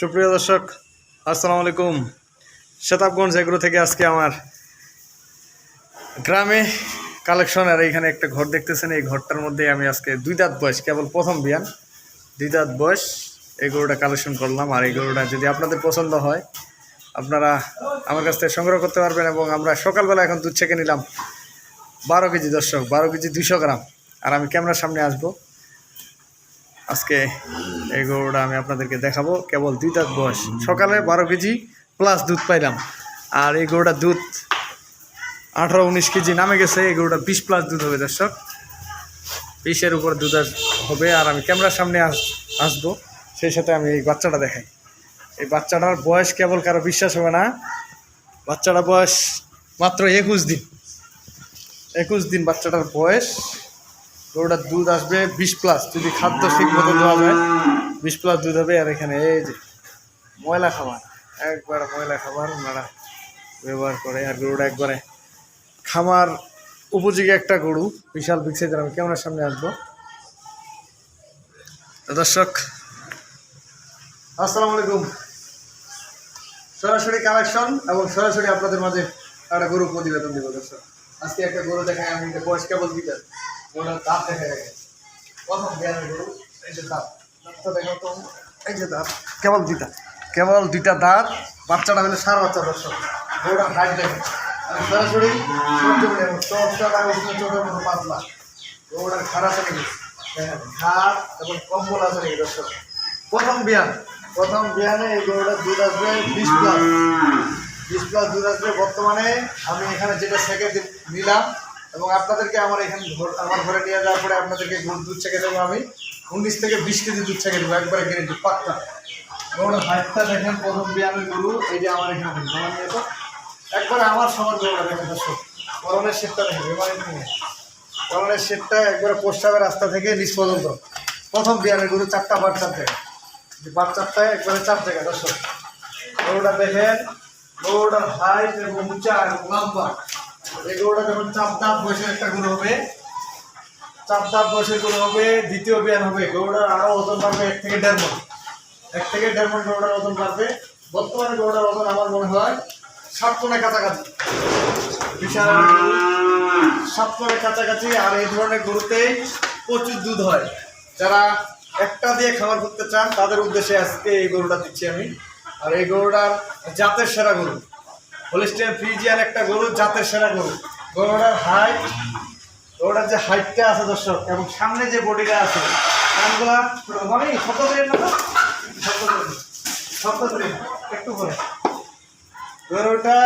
সুপ্রিয় দর্শক, আসসালামু আলাইকুম। শতাবগঞ্জ এগ্রো থেকে আজকে আমার গ্রামে কালেকশন, আর এইখানে একটা ঘর দেখতেছেন। এই ঘরটার মধ্যে আমি আজকে দুই দাঁত বয়স, কেবল প্রথম বিয়ান। দুই দাঁত বয়স, এই গরুটা কালেকশন করলাম। আর এই গরুটা যদি আপনাদের পছন্দ হয় আপনারা আমার কাছ থেকে সংগ্রহ করতে পারবেন এবং আমরা সকালবেলা এখন দুধ ছেঁকে নিলাম বারো কেজি, দর্শক, বারো কেজি দুইশো গ্রাম। আর আমি ক্যামেরার সামনে আসব। আজকে এই গরুটা আমি আপনাদেরকে দেখাবো। কেবল দুই দাঁত বয়স। সকালে বারো কেজি প্লাস দুধ পাইলাম। আর এই গরুটার দুধ আঠারো উনিশ কেজি নামে গেছে। এই গরুটা বিশ প্লাস দুধ হবে, দর্শক। বিশের উপর দুধ হবে। আর আমি ক্যামেরার সামনে আস আসব। সেই সাথে আমি এই বাচ্চাটা দেখাই। এই বাচ্চাটার বয়স কেবল কারও বিশ্বাস হবে না। বাচ্চাটার বয়স মাত্র একুশ দিন। একুশ দিন বাচ্চাটার বয়স। গরুটার দুধ আসবে বিশ প্লাস যদি খাদ্য ঠিক মতো দেওয়া যায়, বিশ প্লাস দুধ হবে। আর এখানে এই যে ময়লা খাবার। একবার ময়লা খাবার ওনারা ব্যবহার করে। আর গরুটা একবারে খামার উপযোগী একটা গরু। বিশাল বিগ সাইজের আমি কেমন সামনে আসব। দর্শক, আসসালামু আলাইকুম। সরাসরি কালেকশন এবং সরাসরি আপনাদের মাঝে একটা গরু প্রতিবেদন দিব, দর্শক। আজকে একটা গরু দেখাই, আমি বয়স কেবল দিতে গরুটার দাঁত দেখা গেছে। প্রথম বিয়ানের গরু, এই যে দাঁত। দাঁতটা দেখাও তো। এই যে দাঁত, কেবল দুইটা। কেবল দুইটা দাঁত, বাচ্চাটা হলে সার বাচ্চা, দর্শক। গরুটার হাইট দেখে আমি সরাসরি চোখটা চোখের মতো পাতলা। গরুটার খারাপ আছে নাকি ঘাট এবং কম্বল আছে নাকি দর্শক। প্রথম বিয়ান প্রথম বিয়ানে এই গরুটার দুধ আসবে, বিশ প্লাস বিশ প্লাস দুধ আসবে। বর্তমানে আমি এখানে যেটা সেকেন্ড নিলাম এবং আপনাদেরকে আমার এখানে আমার ঘরে নিয়ে যাওয়ার পরে আপনাদেরকে গরুর দুধ ছেঁকে দেবো আমি। উনিশ থেকে বিশ কেজি দুধ ছেঁকে দেবো, একবারে গ্যারেন্টি পাক্কা। গরুর হাইটটা দেখেন, প্রথম বিয়ানের গরু, এই যে আমার এখানে আমার নিয়ে তো একবারে আমার সমান গরুটা দেখেন, দর্শক। করণের শেপটা দেখেন, এবারে করণের শেপটা একবারে পোস্টাবের রাস্তা থেকে, নিচ প্রথম বিয়ানের গরু, চারটা বাচ্চার জায়গা যে বাচ্চারটায় একবারে চার জায়গা দর্শক। গরুটা দেখেন গরুটার হাইট এবং উঁচা এবং লম্বা। এই গরুটা যখন চাপ দাঁত বসে একটা গরু হবে, চাপ দাঁত বসে গরু হবে, দ্বিতীয় বিয়ান হবে। গরুটার আরও ওজন বাড়বে এক থেকে দেড় মন। এক থেকে দেড় মন গরুটার ওজন বাড়বে। বর্তমানে গরুটার ওজন আমার মনে হয় সাত কাছাকাছি। বিশাল সাত কাছাকাছি। আর এই ধরনের গরুতেই প্রচুর দুধ হয়। যারা একটা দিয়ে খাবার করতে চান, তাদের উদ্দেশ্যে আজকে এই গরুটা দিচ্ছি আমি। আর এই গরুটার জাতের সেরা গরু। হোলিস্টিয়ান ফ্রিজিয়ান একটা গরু, জাতের সেরা গরু। গরুটার হাইট গরুটার যে হাইটটা আছে দর্শক, এবং সামনে যে বডিটা আছে, কানগুলা মানে শব্দ করেন না? শব্দ। একটু করে গরুটা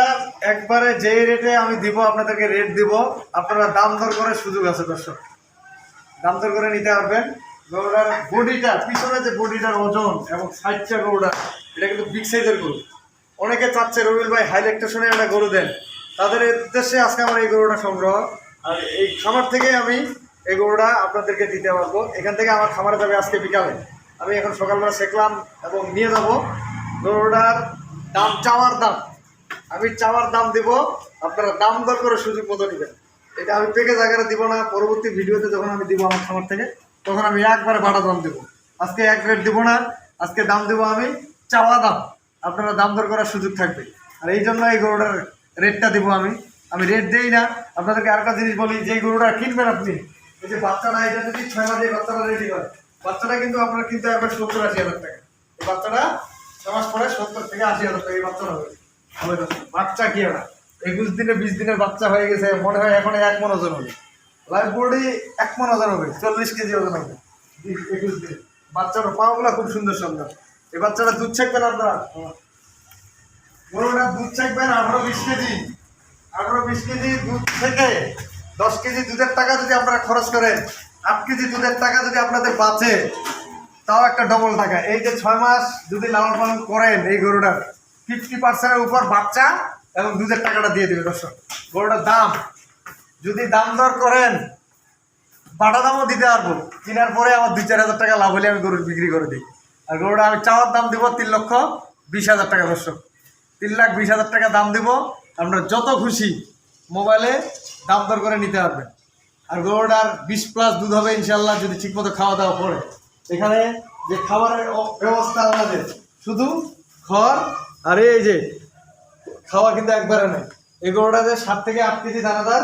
একবারে যেই রেটে আমি দিব, আপনাদেরকে রেট দিব, আপনারা দাম দর করে সুযোগ আছে দর্শক। দাম দর করে নিতে পারবেন। গরুটার বডিটা পিছনে যে বডিটার ওজন এবং সাইডটা গরুটা এটা কিন্তু বিগ সাইজের গরু। অনেকে চাচ্ছে রবিল ভাই হাইলেকটেশনে একটা গরু দেন। তাদের উদ্দেশ্যে আজকে আমার এই গরুটা সংগ্রহ। আর এই খামার থেকে আমি এই গরুটা আপনাদেরকে দিতে পারব। এখান থেকে আমার খামারে যাবে আজকে বিকালে। আমি এখন সকালবেলা শেখলাম এবং নিয়ে যাব। গরুটার দাম, চাওয়ার দাম। আমি চাওয়ার দাম দিব। আপনারা দাম দর করে সুযোগ মতো নেবেন। এটা আমি পেকে জায়গাটা দিব না। পরবর্তী ভিডিওতে যখন আমি দিব আমার খামার থেকে তখন আমি একবারে বাটা দাম দেবো। আজকে এক রেট দেবো না, আজকে দাম দেবো আমি চাওয়া দাম। আপনারা দাম দর করার সুযোগ থাকবে। আর এই জন্য এই গরুটার রেটটা দেবো আমি। আমি রেট দেই না, আপনাদেরকে আরেকটা জিনিস বলি যে গরুটা কিনবেন আপনি, এই যে বাচ্চাটা, এটা যদি ছয় মাসে বাচ্চাটা রেডি হয়, বাচ্চাটা কিন্তু আপনার কিনতে একবার সত্তর আশি হাজার টাকা। এই বাচ্চাটা ছ মাস পরে সত্তর থেকে আশি হাজার টাকা এই বাচ্চাটা হবে। বাচ্চা কি ওরা একুশ দিনে, বিশ দিনের বাচ্চা হয়ে গেছে, মনে হয় এখন এক মন ওজন হবে। লাইফ বডি এক মন ওজন হবে, চল্লিশ কেজি ওজন হবে। একুশ দিন বাচ্চার পাওয়াগুলো খুব সুন্দর সুন্দর। এই বাচ্চাটা দুধ ছাকবেন আপনারা? গরুটা দুধ ছাকবেন আঠারো বিশ কেজি। আঠারো বিশ কেজি দুধ থেকে দশ কেজি দুধের টাকা যদি আপনারা খরচ করেন, আট কেজি দুধের টাকা যদি আপনাদের বাঁচে, তাও একটা ডবল টাকা। এই যে ছয় মাস যদি লালন পালন করেন এই গরুটার ফিফটি পার্সেন্টের উপর বাচ্চা এবং দুধের টাকাটা দিয়ে দেবে, দর্শক। গরুটার দাম যদি দাম দর করেন, বাটা দামও দিতে পারব। কেনার পরে আমার দুই চার হাজার টাকা লাভ হলে আমি গরু বিক্রি করে দিই। আর গরুটা আমি চাওয়ার দাম দিব তিন লক্ষ বিশ হাজার টাকা, দর্শক। তিন লাখ বিশ হাজার টাকা দাম দিব। আপনার যত খুশি মোবাইলে দাম দর করে নিতে পারবেন। আর গরুটার বিশ প্লাস দুধ হবে ইনশাল্লাহ যদি ঠিকমতো খাওয়া দাওয়া করে। এখানে যে খাবারের ব্যবস্থা আমাদের, শুধু খড় আর এই যে, খাওয়া কিন্তু একবারে নেই। এই গরুটাতে সাত থেকে আট কেজি দানাদার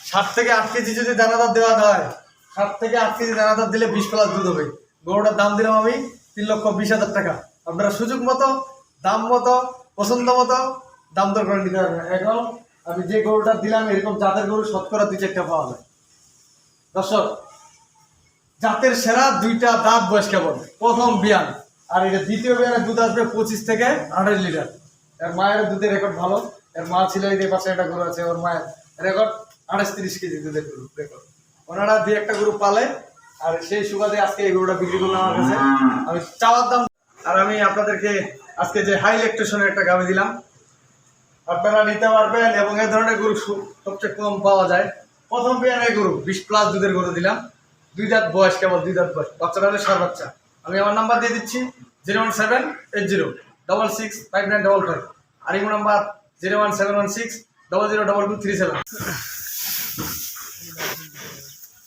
সাত থেকে আট কেজি যদি দানাদার দেওয়া হয়, সাত থেকে আট কেজি দানাদার দিলে বিশ প্লাস দুধ হবে। গরুটার দাম দিলাম আমি তিন লক্ষ বিশ হাজার টাকা। আপনারা সুযোগ মতো, দাম মতো, পছন্দ মতো দাম দর করে নিতে পারবেন। এখন আমি যে গরুটা দিলাম, এরকম জাতের গরু শতকরা দুই চারটা পাওয়া যায়। দর্শক, জাতের সেরা দুইটা দাঁত বয়স কেবল প্রথম বিয়ান। আর এটা দ্বিতীয় বিয়ানের দুধ আসবে পঁচিশ থেকে আঠাশ লিটার। এর মায়ের দুধের রেকর্ড ভালো। এর মা ছিল এই পাশে একটা গরু আছে, ওর মায়ের রেকর্ড আঠাশ তিরিশ কেজি দুধের গরু রেকর্ড ওনারা দুই একটা গরু পালে, আর সেই সুবাদে আজকে এই গরুটা বিক্রি করলাম আমার কাছে। আমি চাওয়ার দাম আর আমি আপনাদেরকে আজকে যে হাই ইলেকট্রেশনের একটা গাভি দিলাম। আপনারা নিতে পারবেন এবং এই ধরনের গরু সবচেয়ে কম পাওয়া যায়। প্রথম বিয়ানের গরু, বিশ প্লাস দুধের গরু দিলাম। দুই দাঁত বয়স কেবল, দুই দাঁত বয়স। বাচ্চাটা হলে সার বাচ্চা। আমি আমার নাম্বার দিয়ে দিচ্ছি zero one seven eight zero double six five nine double five আর Imo number zero one seven one six double zero double two three seven